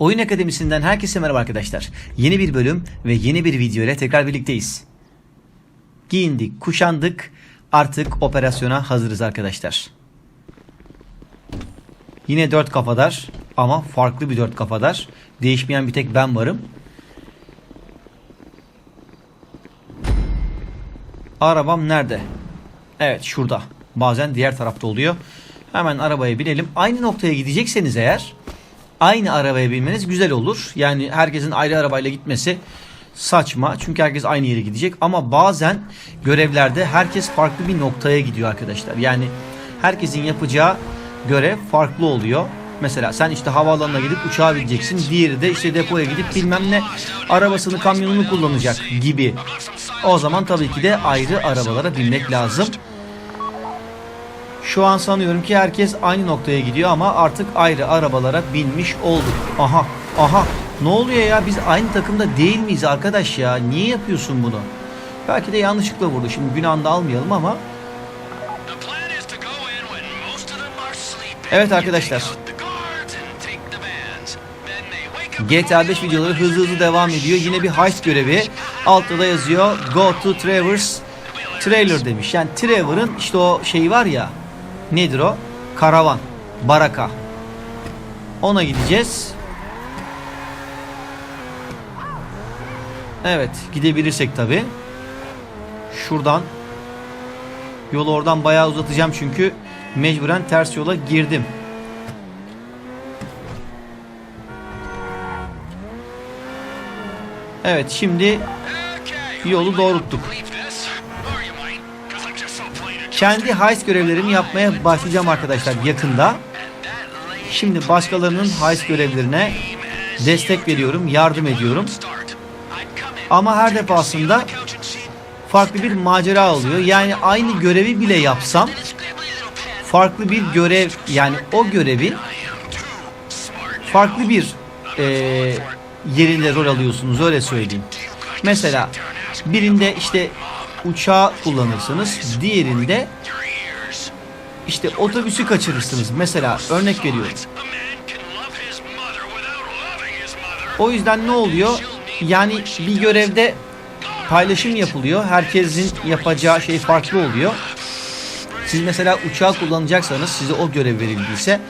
Oyun Akademisi'nden herkese merhaba arkadaşlar. Yeni bir bölüm ve yeni bir video ile tekrar birlikteyiz. Giyindik, kuşandık. Artık operasyona hazırız arkadaşlar. Yine dört kafadar ama farklı bir dört kafadar. Değişmeyen bir tek ben varım. Arabam nerede? Evet şurada. Bazen diğer tarafta oluyor. Hemen arabaya binelim. Aynı noktaya gidecekseniz eğer aynı arabaya binmeniz güzel olur. Yani herkesin ayrı arabayla gitmesi saçma. Çünkü herkes aynı yere gidecek. Ama bazen görevlerde herkes farklı bir noktaya gidiyor arkadaşlar. Yani herkesin yapacağı görev farklı oluyor. Mesela sen işte havaalanına gidip uçağa bineceksin. Diğeri de işte depoya gidip bilmem ne arabasını kamyonunu kullanacak gibi. O zaman tabii ki de ayrı arabalara binmek lazım. Şu an sanıyorum ki herkes aynı noktaya gidiyor ama artık ayrı arabalara binmiş olduk. Aha, aha. Ne oluyor ya? Biz aynı takımda değil miyiz arkadaş ya? Niye yapıyorsun bunu? Belki de yanlışlıkla vurdu. Şimdi günahını da almayalım ama. Evet arkadaşlar. GTA 5 videoları hızlı hızlı devam ediyor. Yine bir heist görevi. Altta da yazıyor Go to Trevor's Trailer demiş. Yani Trevor'ın işte o şeyi var ya. Nedir o? Karavan. Baraka. Ona gideceğiz. Evet. Gidebilirsek tabi. Şuradan. Yolu oradan bayağı uzatacağım çünkü mecburen ters yola girdim. Evet şimdi yolu doğrulttuk. Kendi heist görevlerimi yapmaya başlayacağım arkadaşlar yakında. Şimdi başkalarının heist görevlerine destek veriyorum, yardım ediyorum. Ama her defasında farklı bir macera oluyor. Yani aynı görevi bile yapsam farklı bir görev yani o görevi farklı bir e, yerinde rol alıyorsunuz öyle söyleyeyim. Mesela birinde işte uçağı kullanırsınız, diğerinde işte otobüsü kaçırırsınız. Mesela örnek veriyorum. O yüzden ne oluyor? Yani bir görevde paylaşım yapılıyor. Herkesin yapacağı şey farklı oluyor. Siz mesela uçağı kullanacaksanız size o görev verildiyse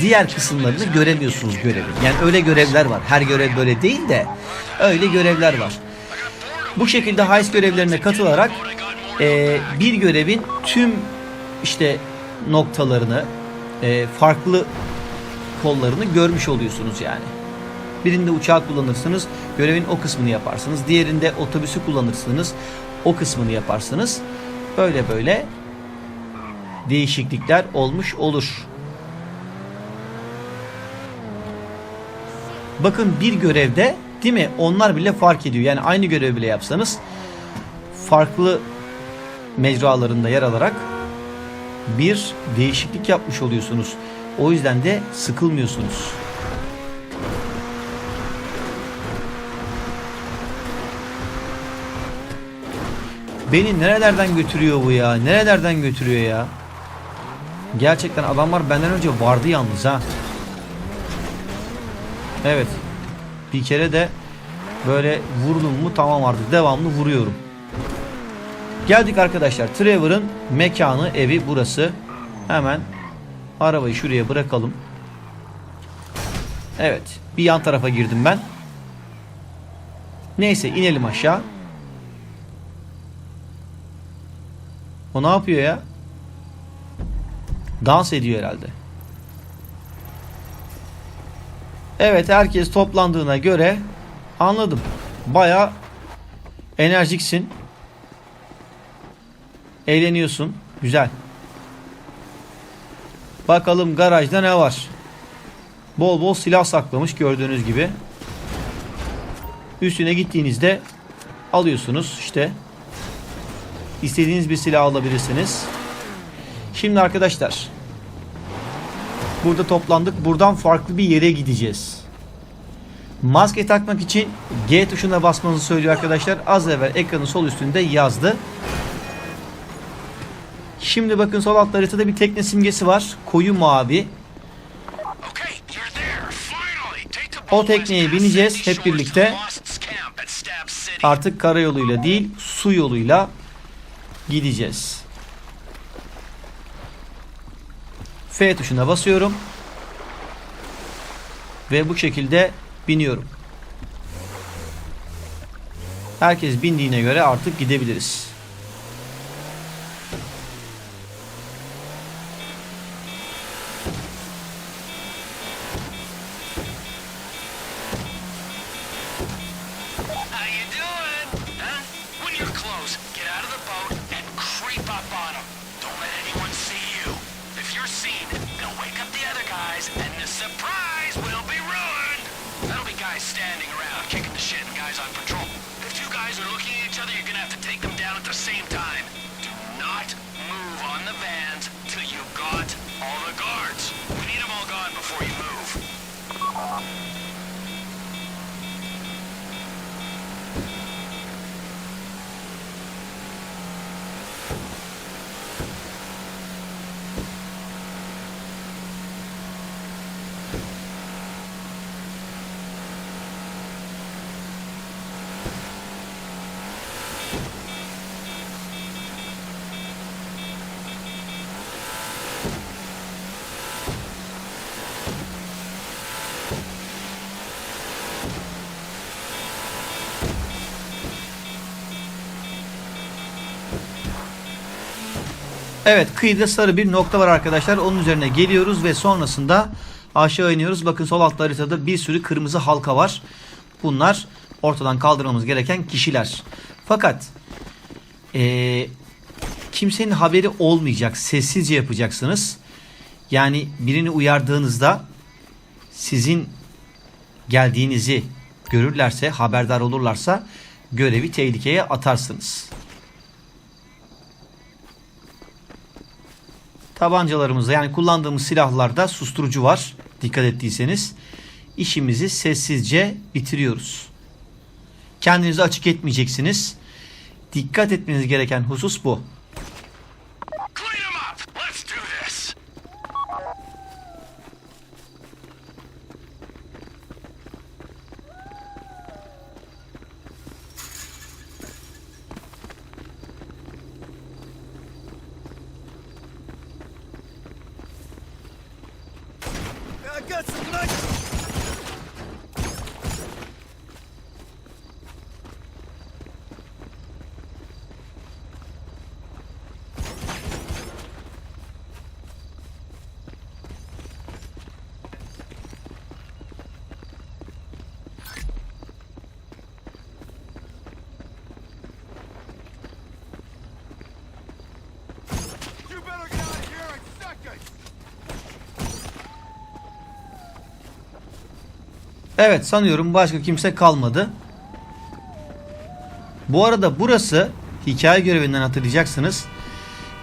diğer kısımlarını göremiyorsunuz görevin. Yani öyle görevler var. Her görev böyle değil de öyle görevler var. Bu şekilde heist görevlerine katılarak e, bir görevin tüm işte noktalarını e, farklı kollarını görmüş oluyorsunuz yani. Birinde uçağı kullanırsınız, görevin o kısmını yaparsınız. Diğerinde otobüsü kullanırsınız, o kısmını yaparsınız. Böyle böyle değişiklikler olmuş olur. Bakın bir görevde değil mi? Onlar bile fark ediyor. Yani aynı görev bile yapsanız farklı mecralarında yer alarak bir değişiklik yapmış oluyorsunuz. O yüzden de sıkılmıyorsunuz. Beni nerelerden götürüyor bu ya? Nerelerden götürüyor ya? Gerçekten adamlar benden önce vardı yalnız ha. Evet. Bir kere de böyle vurdum mu tamam artık devamlı vuruyorum. Geldik arkadaşlar. Trevor'ın mekanı, evi burası. Hemen arabayı şuraya bırakalım. Evet. Bir yan tarafa girdim ben. Neyse inelim aşağı. O ne yapıyor ya? Dans ediyor herhalde. Evet herkes toplandığına göre anladım. Baya enerjiksin. Eğleniyorsun. Güzel. Bakalım garajda ne var? Bol bol silah saklamış gördüğünüz gibi. Üstüne gittiğinizde alıyorsunuz işte. İstediğiniz bir silah alabilirsiniz. Şimdi arkadaşlar. Burada toplandık. Buradan farklı bir yere gideceğiz. Maske takmak için G tuşuna basmanızı söylüyor arkadaşlar. Az evvel ekranın sol üstünde yazdı. Şimdi bakın sol altta haritada bir tekne simgesi var. Koyu mavi. O tekneye bineceğiz hep birlikte. Artık karayoluyla değil su yoluyla gideceğiz. F tuşuna basıyorum. Ve bu şekilde biniyorum. Herkes bindiğine göre artık gidebiliriz. Evet kıyıda sarı bir nokta var arkadaşlar. Onun üzerine geliyoruz ve sonrasında aşağı iniyoruz. Bakın sol altta haritada bir sürü kırmızı halka var. Bunlar ortadan kaldırmamız gereken kişiler. Fakat eee, kimsenin haberi olmayacak. Sessizce yapacaksınız. Yani birini uyardığınızda sizin geldiğinizi görürlerse, haberdar olurlarsa görevi tehlikeye atarsınız. Tabancalarımızda yani kullandığımız silahlarda susturucu var. Dikkat ettiyseniz. işimizi sessizce bitiriyoruz. Kendinizi açık etmeyeceksiniz. Dikkat etmeniz gereken husus bu. Clean them up! Let's do this! I got some nice. You better get out of here in seconds. Evet sanıyorum başka kimse kalmadı. Bu arada burası hikaye görevinden hatırlayacaksınız.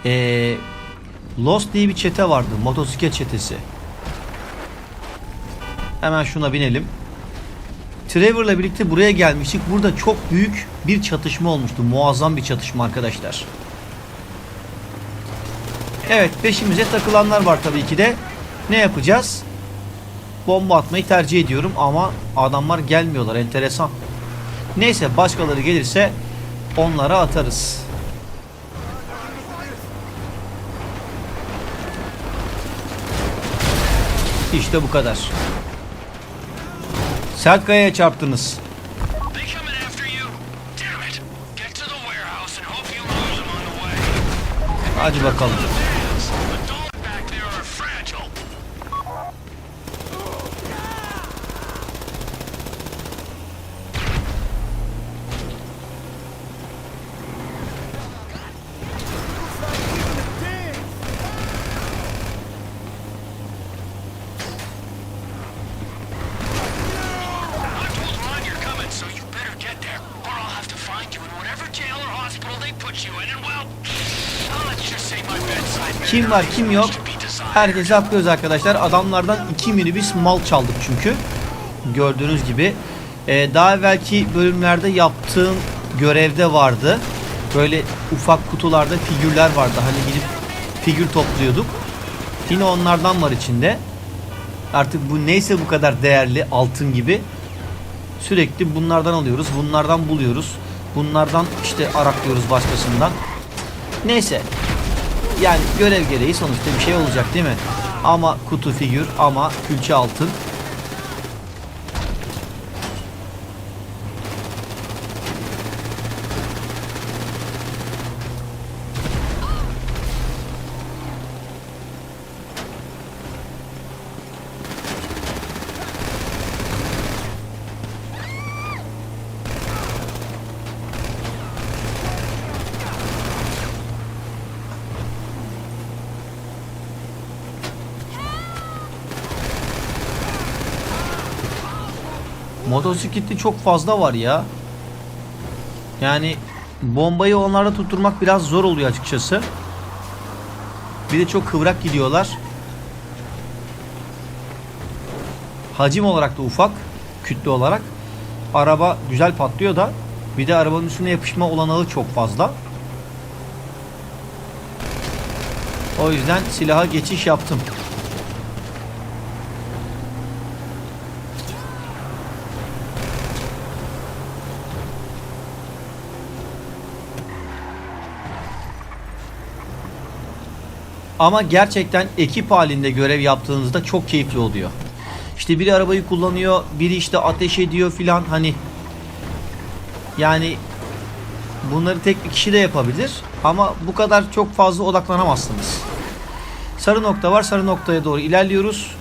Ee, Lost diye bir çete vardı. Motosiklet çetesi. Hemen şuna binelim. Trevor'la birlikte buraya gelmiştik. Burada çok büyük bir çatışma olmuştu. Muazzam bir çatışma arkadaşlar. Evet peşimize takılanlar var tabii ki de. Ne yapacağız? Bomba atmayı tercih ediyorum ama adamlar gelmiyorlar. Enteresan. Neyse başkaları gelirse onlara atarız. İşte bu kadar. Sert kayaya çarptınız. They coming after you? Damn it! Get to the warehouse and hope you lose them on the way. Hadi bakalım. Vans, the dogs back there are fragile. I told Ron you're coming, so you better get there, or I'll have to find you in whatever jail or hospital they put you in, and well, I'll let you say my bedside manner Kim var kim yok herkese atlıyoruz arkadaşlar. Adamlardan iki minibüs mal çaldık çünkü. Gördüğünüz gibi. Ee, daha evvelki bölümlerde yaptığım görevde vardı. Böyle ufak kutularda figürler vardı. Hani gidip figür topluyorduk. Yine onlardan var içinde. Artık bu neyse bu kadar değerli altın gibi sürekli bunlardan alıyoruz. Bunlardan buluyoruz. Bunlardan işte araklıyoruz başkasından. Neyse. Yani görev gereği sonuçta bir şey olacak değil mi? Ama kutu figür ama külçe altın. Motosikletli çok fazla var ya. Yani bombayı onlarda tutturmak biraz zor oluyor açıkçası. Bir de çok kıvrak gidiyorlar. Hacim olarak da ufak, kütle olarak. Araba güzel patlıyor da bir de arabanın üstüne yapışma olanağı çok fazla. O yüzden silaha geçiş yaptım. Ama gerçekten ekip halinde görev yaptığınızda çok keyifli oluyor. İşte biri arabayı kullanıyor, biri işte ateş ediyor filan hani yani bunları tek bir kişi de yapabilir ama bu kadar çok fazla odaklanamazsınız. Sarı nokta var, sarı noktaya doğru ilerliyoruz.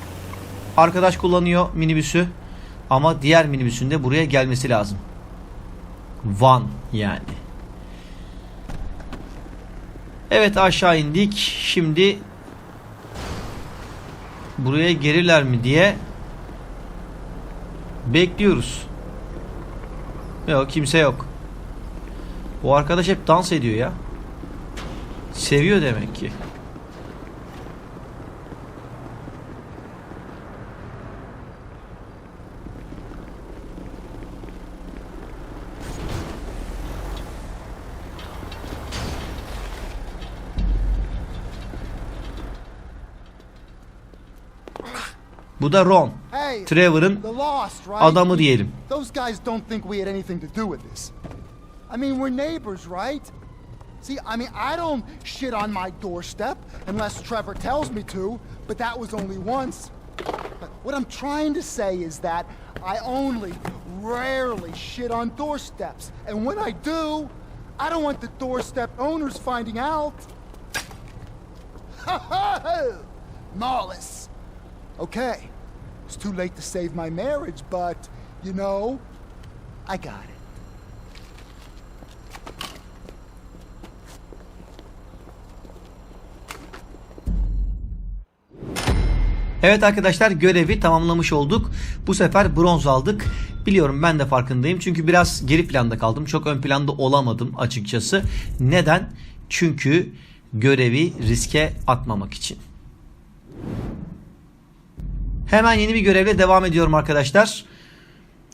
Arkadaş kullanıyor minibüsü ama diğer minibüsün de buraya gelmesi lazım. Van yani. Evet aşağı indik. Şimdi buraya gelirler mi diye bekliyoruz. Yok kimse yok. Bu arkadaş hep dans ediyor ya. Seviyor demek ki. Bu da Ron. Trevor'ın the lost, right? adamı diyelim. Those guys don't think we had anything to do with this. I mean, we're neighbors, right? See, I mean, I don't shit on my doorstep unless Trevor tells me to, but that was only once. But what I'm trying to say is that I only rarely shit on doorsteps. And when I do, I don't want the doorstep owners finding out. Lawless. Okay, it's too late to save my marriage, but, you know, I got it. Evet arkadaşlar görevi tamamlamış olduk. Bu sefer bronz aldık. Biliyorum ben de farkındayım. Çünkü biraz geri planda kaldım. Çok ön planda olamadım açıkçası. Neden? Çünkü görevi riske atmamak için. Hemen yeni bir görevle devam ediyorum arkadaşlar.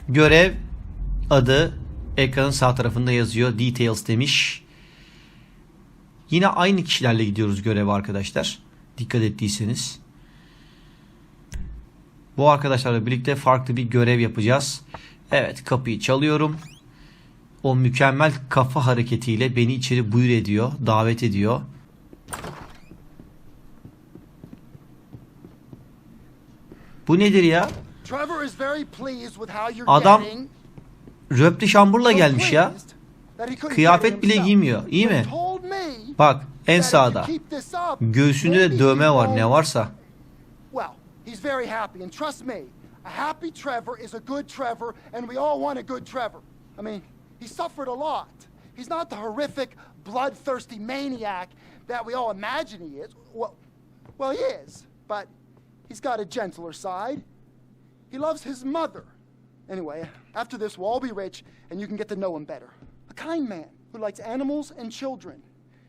Görev adı ekranın sağ tarafında yazıyor. Details demiş. Yine aynı kişilerle gidiyoruz göreve arkadaşlar. Dikkat ettiyseniz. Bu arkadaşlarla birlikte farklı bir görev yapacağız. Evet kapıyı çalıyorum. O mükemmel kafa hareketiyle beni içeri buyur ediyor, davet ediyor. Bu nedir ya? Adam. Röpli şamburla gelmiş ya. Kıyafet bile giymiyor, iyi mi? Bak en sağda. Göğsünde de dövme var ne varsa. Well, he's very happy, and trust me, a happy Trevor is a good Trevor, and we all want a good Trevor. I mean, he suffered a lot. He's not the horrific, bloodthirsty maniac that we all imagine he is. Well, well, he is, but he's got a gentler side. He loves his mother. Anyway, after this, we'll all be rich, and you can get to know him better. A kind man who likes animals and children,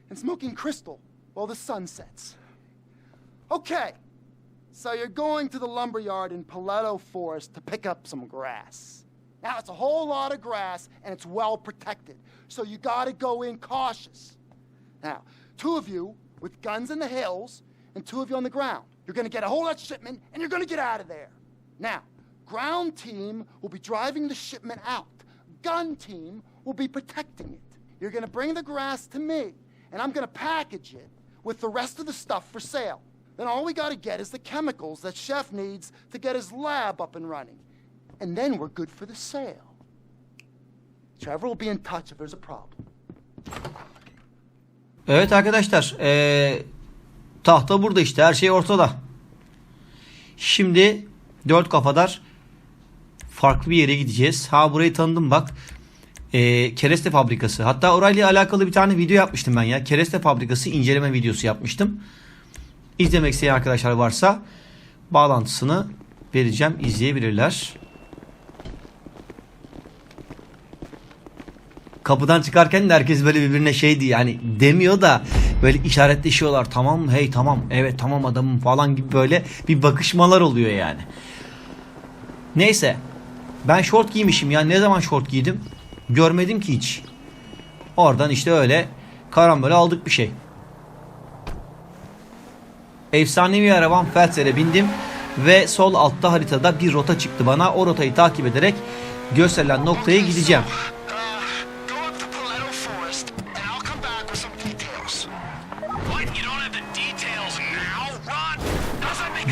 and smoking crystal while the sun sets. Okay, so you're going to the lumber yard in Paleto Forest to pick up some grass. Now, it's a whole lot of grass and it's well protected, so you gotta go in cautious. Now, two of you with guns in the hills and two of you on the ground. You're going to get a hold of shipment and you're going to get out of there. Now, ground team will be driving the shipment out. Gun team will be protecting it. You're going to bring the grass to me, and I'm going to package it with the rest of the stuff for sale. Then all we got to get is the chemicals that Chef needs to get his lab up and running. And then we're good for the sale. Trevor will be in touch if there's a problem. Evet arkadaşlar. eee, tahta burada işte. Her şey ortada. Şimdi dört kafadar farklı bir yere gideceğiz. Ha burayı tanıdım bak. Eee, kereste fabrikası. Hatta orayla alakalı bir tane video yapmıştım ben ya. Kereste fabrikası inceleme videosu yapmıştım. İzlemek isteyen arkadaşlar varsa bağlantısını vereceğim. izleyebilirler. Kapıdan çıkarken de herkes böyle birbirine şeydi yani demiyor da böyle işaretleşiyorlar tamam hey tamam evet tamam adamım falan gibi böyle bir bakışmalar oluyor yani. Neyse ben şort giymişim ya ne zaman şort giydim görmedim ki hiç. Oradan işte öyle karambole aldık bir şey. Efsanevi arabam Feltzer'e bindim ve sol altta haritada bir rota çıktı bana. O rotayı takip ederek gösterilen noktaya gideceğim.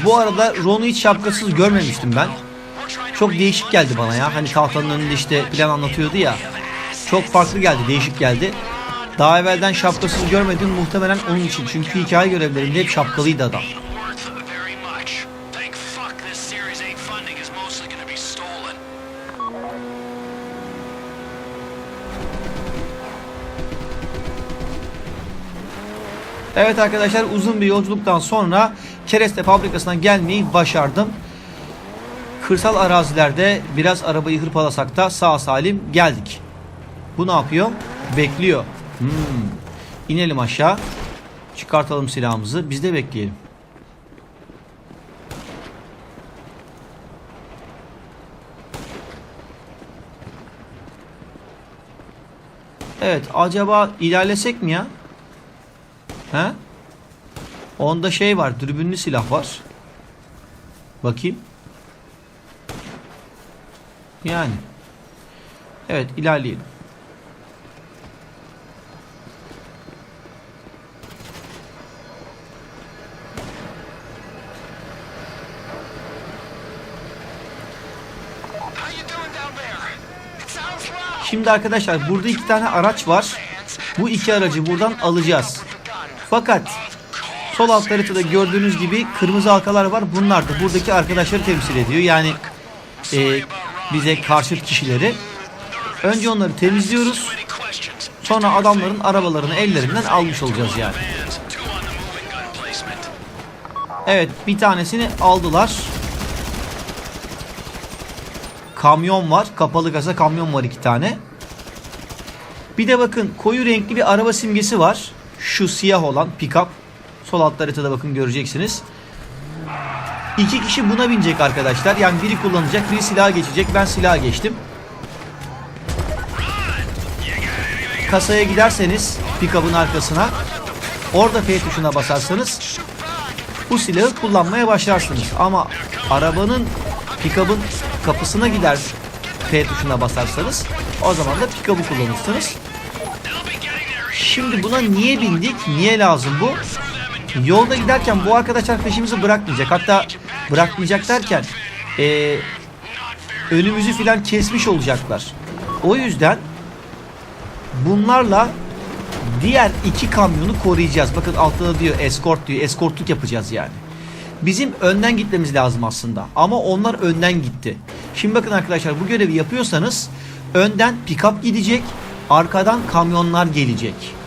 Bu arada Ron'u hiç şapkasız görmemiştim ben. Çok değişik geldi bana ya. Hani tahtanın önünde işte plan anlatıyordu ya. Çok farklı geldi, değişik geldi. Daha evvelden şapkasız görmedim muhtemelen onun için. Çünkü hikaye görevlerinde hep şapkalıydı adam. Evet arkadaşlar uzun bir yolculuktan sonra kereste fabrikasına gelmeyi başardım. Kırsal arazilerde biraz arabayı hırpalasak da sağ salim geldik. Bu ne yapıyor? Bekliyor. Hmm. İnelim aşağı. Çıkartalım silahımızı. Biz de bekleyelim. Evet acaba ilerlesek mi ya? He? Onda şey var, dürbünlü silah var. Bakayım. Yani. Evet, ilerleyelim. Şimdi arkadaşlar burada iki tane araç var. Bu iki aracı buradan alacağız. Fakat sol alt haritada gördüğünüz gibi kırmızı halkalar var. Bunlar da buradaki arkadaşları temsil ediyor. Yani e, bize karşıt kişileri. Önce onları temizliyoruz. Sonra adamların arabalarını ellerinden almış olacağız yani. Evet bir tanesini aldılar. Kamyon var. Kapalı gaza kamyon var iki tane. Bir de bakın koyu renkli bir araba simgesi var. Şu siyah olan pick-up. Sol altta haritada bakın göreceksiniz. İki kişi buna binecek arkadaşlar. Yani biri kullanacak, biri silaha geçecek. Ben silaha geçtim. Kasaya giderseniz pick-up'ın arkasına orada F tuşuna basarsanız bu silahı kullanmaya başlarsınız. Ama arabanın pick-up'ın kapısına gider F tuşuna basarsanız o zaman da pick-up'ı kullanırsınız. Şimdi buna niye bindik? Niye lazım bu? Yolda giderken bu arkadaşlar peşimizi bırakmayacak. Hatta bırakmayacak derken eee, önümüzü filan kesmiş olacaklar. O yüzden bunlarla diğer iki kamyonu koruyacağız. Bakın altta da diyor escort diyor. Eskortluk yapacağız yani. Bizim önden gitmemiz lazım aslında. Ama onlar önden gitti. Şimdi bakın arkadaşlar bu görevi yapıyorsanız önden pick-up gidecek. Arkadan kamyonlar gelecek.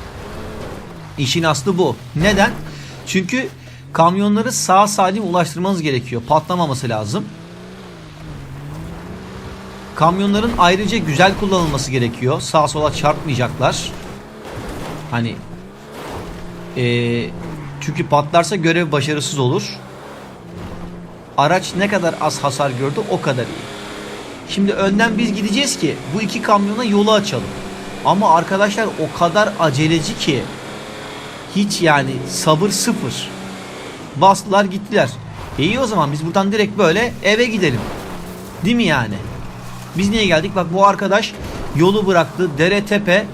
İşin aslı bu. Neden? Çünkü kamyonları sağ salim ulaştırmanız gerekiyor. Patlamaması lazım. Kamyonların ayrıca güzel kullanılması gerekiyor. Sağa sola çarpmayacaklar. Hani eee, çünkü patlarsa görev başarısız olur. Araç ne kadar az hasar gördü o kadar iyi. Şimdi önden biz gideceğiz ki bu iki kamyona yolu açalım. Ama arkadaşlar o kadar aceleci ki hiç yani sabır sıfır. Bastılar gittiler. E iyi o zaman biz buradan direkt böyle eve gidelim. Değil mi yani? Biz niye geldik? Bak bu arkadaş yolu bıraktı. Dere tepe.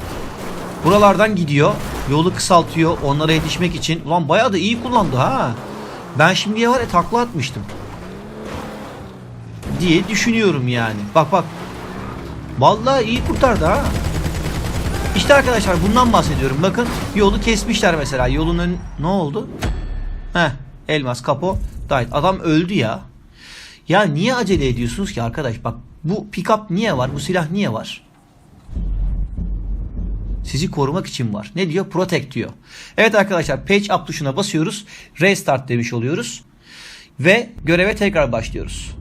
Buralardan gidiyor. Yolu kısaltıyor onlara yetişmek için. Ulan bayağı da iyi kullandı ha. Ben şimdiye var ya takla atmıştım. Diye düşünüyorum yani. Bak bak. Vallahi iyi kurtardı ha. İşte arkadaşlar bundan bahsediyorum. Bakın yolu kesmişler mesela. Yolun ön... Ne oldu? Heh. Elmas kapo. Died. Adam öldü ya. Ya niye acele ediyorsunuz ki arkadaş? Bak bu pick-up niye var? Bu silah niye var? Sizi korumak için var. Ne diyor? Protect diyor. Evet arkadaşlar page up tuşuna basıyoruz. Restart demiş oluyoruz. Ve göreve tekrar başlıyoruz.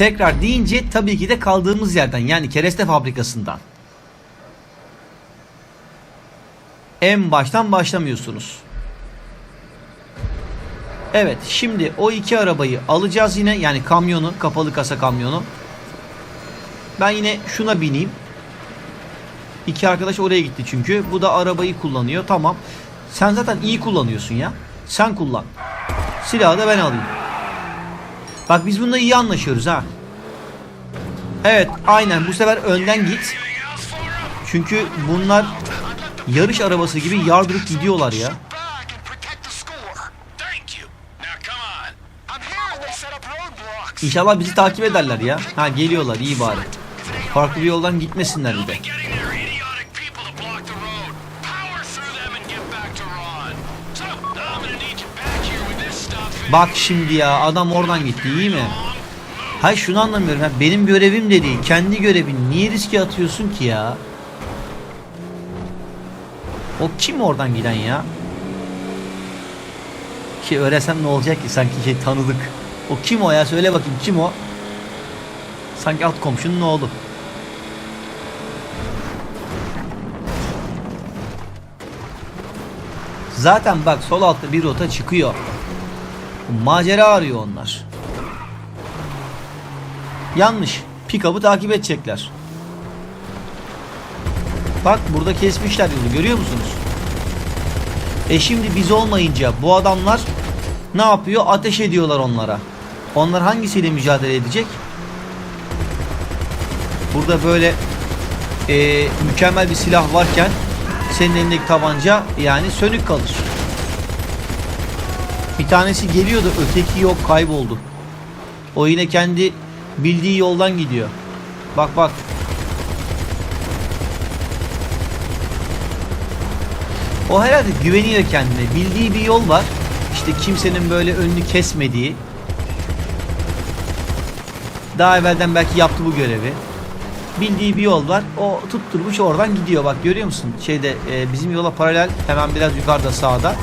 Tekrar deyince tabii ki de kaldığımız yerden yani kereste fabrikasından. En baştan başlamıyorsunuz. Evet şimdi o iki arabayı alacağız yine yani kamyonu kapalı kasa kamyonu. Ben yine şuna bineyim. İki arkadaş oraya gitti çünkü. Bu da arabayı kullanıyor. Tamam. Sen zaten iyi kullanıyorsun ya. Sen kullan. Silahı da ben alayım. Bak biz bununla iyi anlaşıyoruz ha. Evet aynen bu sefer önden git. Çünkü bunlar yarış arabası gibi yardırıp gidiyorlar ya. İnşallah bizi takip ederler ya. Ha geliyorlar iyi bari. Farklı bir yoldan gitmesinler bir de. Bak şimdi ya adam oradan gitti iyi mi? Hayır şunu anlamıyorum. Benim görevim de. Kendi görevin. Niye riske atıyorsun ki ya? O kim oradan giden ya? Ki öğrensem ne olacak ki? Sanki şey tanıdık. O kim o ya? Söyle bakayım kim o? Sanki alt komşunun oğlu. Zaten bak sol altta bir rota çıkıyor. Macera arıyor onlar. Yanlış. Pick-up'ı takip edecekler. Bak burada kesmişler yolu görüyor musunuz? E şimdi biz olmayınca bu adamlar ne yapıyor? Ateş ediyorlar onlara. Onlar hangisiyle mücadele edecek? Burada böyle e, mükemmel bir silah varken senin elindeki tabanca yani sönük kalır. Bir tanesi geliyordu öteki yok kayboldu. O yine kendi bildiği yoldan gidiyor. Bak bak. O herhalde güveniyor kendine. Bildiği bir yol var. İşte kimsenin böyle önünü kesmediği. Daha evvelden belki yaptı bu görevi. Bildiği bir yol var. O tutturmuş oradan gidiyor. Bak görüyor musun? Şeyde e, bizim yola paralel hemen biraz yukarıda sağda.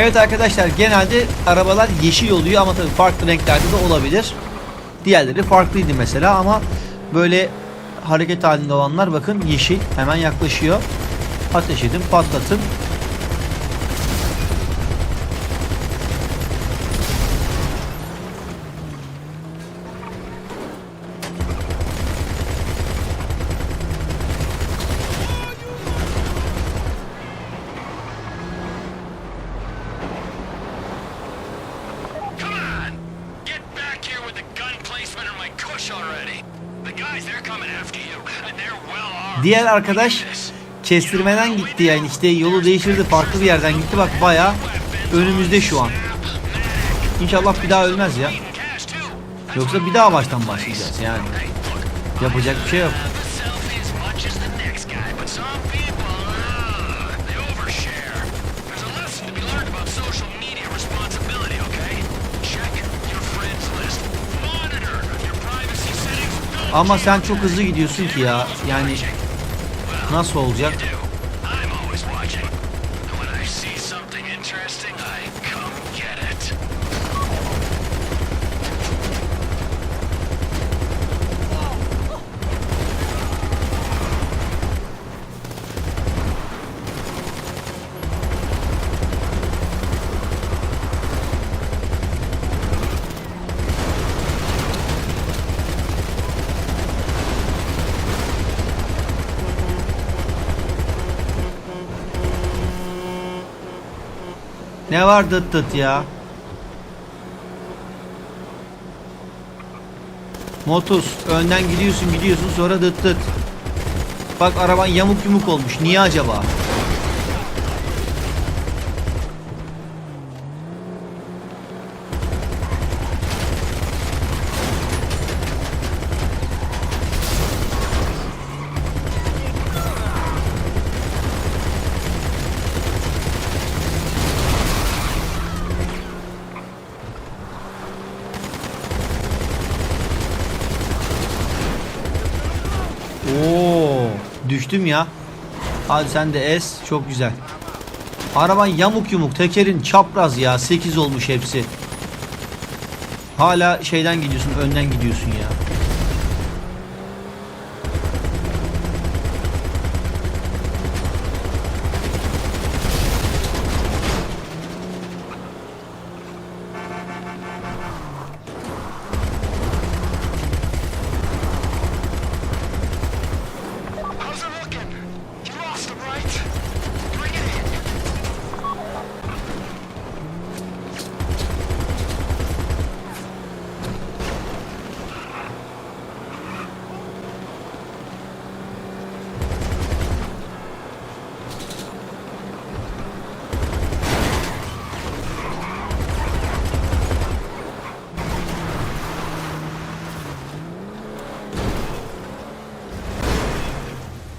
Evet arkadaşlar genelde arabalar yeşil oluyor ama tabii farklı renklerde de olabilir. Diğerleri farklıydı mesela ama böyle hareket halinde olanlar bakın yeşil hemen yaklaşıyor. Ateş edin patlatın. Diğer arkadaş kestirmeden gitti yani işte yolu değiştirdi farklı bir yerden gitti bak baya önümüzde şu an. İnşallah bir daha ölmez ya. Yoksa bir daha baştan başlayacağız yani. Yapacak bir şey yok. Ama sen çok hızlı gidiyorsun ki ya. Yani nasıl olacak? Ne var dıt dıt ya? Motus önden gidiyorsun gidiyorsun sonra dıt dıt. Bak araban yamuk yumuk olmuş. Niye acaba? Düştüm ya. Hadi sen de es. Çok güzel. Araban yamuk yumuk. Tekerin çapraz ya. 8 olmuş hepsi. Hala şeyden gidiyorsun. Önden gidiyorsun ya.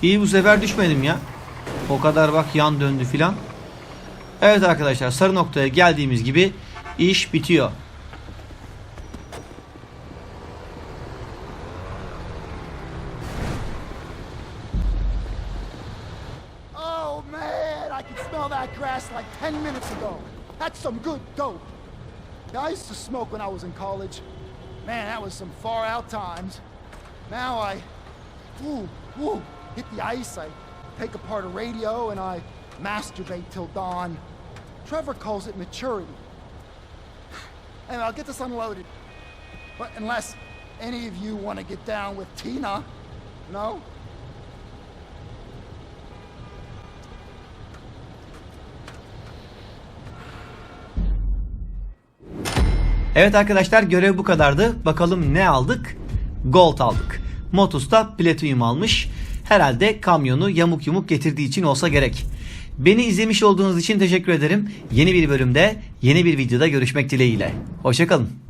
İyi bu sefer düşmedim ya. O kadar bak yan döndü filan. Evet arkadaşlar sarı noktaya geldiğimiz gibi iş bitiyor. Oh man, I can smell that grass like 10 minutes ago. That's some good dope. Yeah, I used to smoke when I was in college. Man, that was some far out times. Now I, ooh, ooh, hit the ice. I take apart a radio and I masturbate till dawn. Trevor calls it maturity. Anyway, I'll get this unloaded. But unless any of you want to get down with Tina, no? Evet arkadaşlar görev bu kadardı. Bakalım ne aldık? Gold aldık. Motus da Platinum almış. Herhalde kamyonu yamuk yumuk getirdiği için olsa gerek. Beni izlemiş olduğunuz için teşekkür ederim. Yeni bir bölümde, yeni bir videoda görüşmek dileğiyle. Hoşçakalın.